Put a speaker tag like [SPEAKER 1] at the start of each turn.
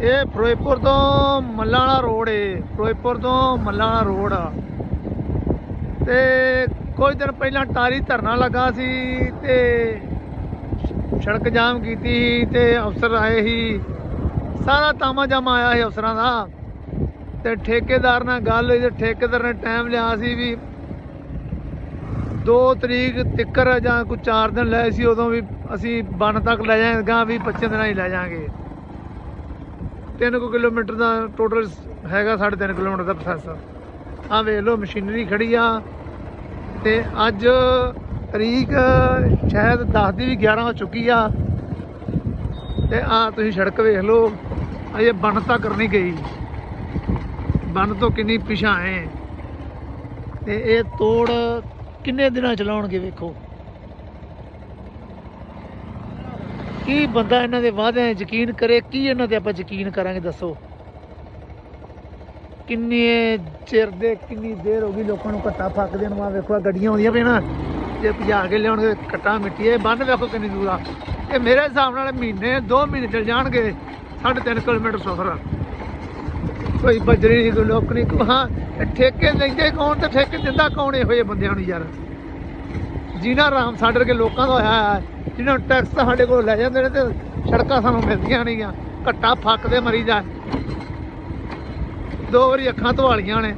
[SPEAKER 1] ਇਹ ਫਿਰੋਜ਼ਪੁਰ ਤੋਂ ਮੱਲਾਂ ਵਾਲਾ ਰੋਡ ਏ, ਫਿਰੋਜ਼ਪੁਰ ਤੋਂ ਮੱਲਾਂ ਵਾਲਾ ਰੋਡ ਆ। ਤੇ ਕੁਝ ਦਿਨ ਪਹਿਲਾਂ ਟਾਰੀ ਧਰਨਾ ਲੱਗਾ ਸੀ ਤੇ ਸੜਕ ਜਾਮ ਕੀਤੀ ਸੀ ਤੇ ਅਫਸਰ ਆਏ ਸੀ। ਸਾਰਾ ਤਾਮਾ ਜਾਮਾ ਆਇਆ ਸੀ ਅਫਸਰਾਂ ਦਾ। ਤੇ ਠੇਕੇਦਾਰ ਨਾਲ ਗੱਲ ਹੋਈ ਤੇ ਠੇਕੇਦਾਰ ਨੇ ਟਾਈਮ ਲਿਆ ਸੀ ਵੀ 2 ਤਰੀਕ ਤਿੱਕਰ ਜਾਂ ਕੋਈ 4 ਦਿਨ ਲਏ ਸੀ, ਉਦੋਂ ਵੀ ਅਸੀਂ ਬਨ ਤੱਕ ਲੈ ਜਾਏਗਾ ਵੀ 25 ਦਿਨਾਂ ਹੀ ਲੈ ਜਾਾਂਗੇ 3 ਕਿਲੋਮੀਟਰ ਦਾ ਟੋਟਲ ਹੈਗਾ 3.5 ਕਿਲੋਮੀਟਰ ਦਾ ਪ੍ਰੋਸੈਸ ਆ ਵੇਖ ਲਓ ਮਸ਼ੀਨਰੀ ਖੜੀ ਆ। ਤੇ ਅੱਜ ਤਰੀਕ, ਸ਼ਾਇਦ 10 ਦੀ ਵੀ 11 ਹੋ ਚੁੱਕੀ ਆ। ਤੇ ਆ ਤੁਸੀਂ ਸੜਕ ਵੇਖ ਲਓ, ਅਜੇ ਬਨ ਤਾਂ ਕਰਨੀ ਗਈ। ਬਨ ਤੋਂ ਕਿੰਨੀ ਪਿਛਾਂ ਹੈ ਤੇ ਇਹ ਤੋੜ ਕਿੰਨੇ ਦਿਨਾਂ ਚਲਾਉਣਗੇ ਵੇਖੋ? ਕੀ ਬੰਦਾ ਇਹਨਾਂ ਦੇ ਵਾਅਦਿਆਂ 'ਤੇ ਯਕੀਨ ਕਰੇ? ਕੀ ਇਹਨਾਂ ਤੇ ਆਪਾਂ ਯਕੀਨ ਕਰਾਂਗੇ? ਦੱਸੋ। ਕਿੰਨੇ ਚਿਰ ਦੇ, ਕਿੰਨੀ ਦੇਰ ਹੋ ਗਈ ਲੋਕਾਂ ਨੂੰ ਘੱਟਾ ਫੱਕਦੇ ਨੂੰ? ਆ ਵੇਖੋ, ਆਹ ਗੱਡੀਆਂ ਆਉਂਦੀਆਂ ਪਈਆਂ ਜੇ ਭਜਾ ਕੇ ਲਿਆਉਣਗੇ, ਘੱਟਾ ਮਿੱਟੀ ਇਹ ਬੰਨ ਵੇਖੋ ਕਿੰਨੀ ਦੂਰ ਆ। ਇਹ ਮੇਰੇ ਹਿਸਾਬ ਨਾਲ ਮਹੀਨੇ 2 ਮਹੀਨੇ ਚਲ ਜਾਣਗੇ। 3.5 ਕਿਲੋਮੀਟਰ ਸਫ਼ਰ ਕੋਈ ਬਜਰੀ ਨਹੀਂ, ਕੋਈ ਨੌਕਰੀ ਹਾਂ, ਇਹ ਠੇਕੇ ਲੈਂਦੇ ਕੌਣ ਤੇ ਠੇਕੇ ਦਿੰਦਾ ਕੌਣ? ਇਹੋ ਜਿਹੇ ਬੰਦਿਆਂ ਨੂੰ ਯਾਰ। ਜਿਨ੍ਹਾਂ ਆਰਾਮ ਸਾਡੇ ਵਰਗੇ ਲੋਕਾਂ ਦਾ ਹੋਇਆ ਹੈ। ਜਿਹਨਾਂ ਨੂੰ ਟੈਕਸ ਸਾਡੇ ਕੋਲ ਲੈ ਜਾਂਦੇ ਨੇ ਤੇ ਸੜਕਾਂ ਸਾਨੂੰ ਮਿਲਦੀਆਂ ਨਹੀਂਆਂ। ਘੱਟਾ ਫੱਕਦੇ ਮਰੀ ਜਾ ਦੋ ਵਾਰੀ ਅੱਖਾਂ ਧਵਾਲੀਆਂ ਨੇ।